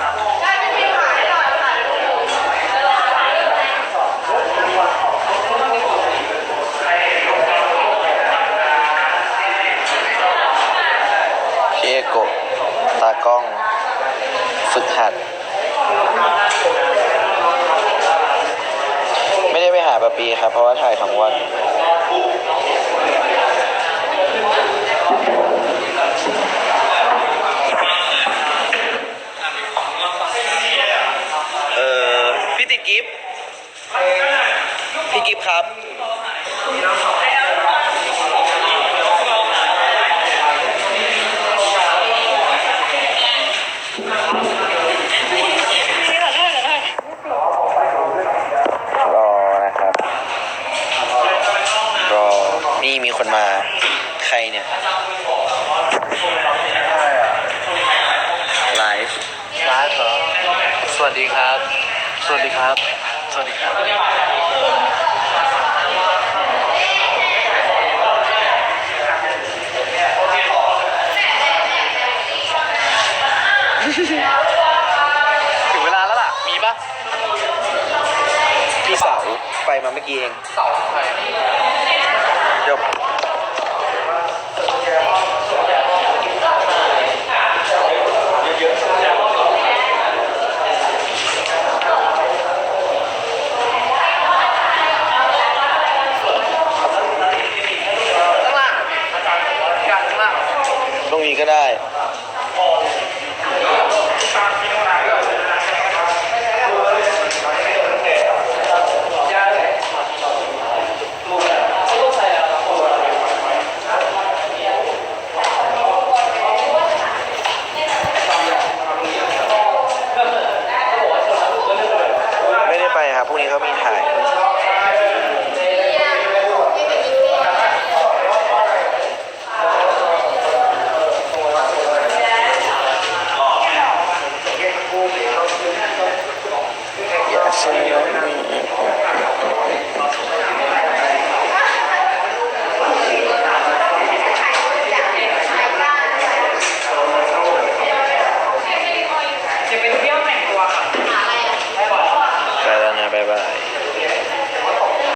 วันเอโกตากล้อง ฝึกหัด ไม่ได้ไปหาปะปีครับ เพราะว่าถ่ายทั้งวัน กิฟต์พี่กิฟต์ครับ รอนะครับ รอ นี่มีคนมา ใครเนี่ย ไลฟ์ ร้านเหรอสวัสดีครับ สวัสดีครับ สวัสดีครับ ถึงเวลาแล้วล่ะ มีปะพี่เสาไปมาเมื่อกี้เอง เสาไฟ ตรงนี้ก็ได้ ไม่ได้ไปครับพรุ่งนี้เขามีถ่าย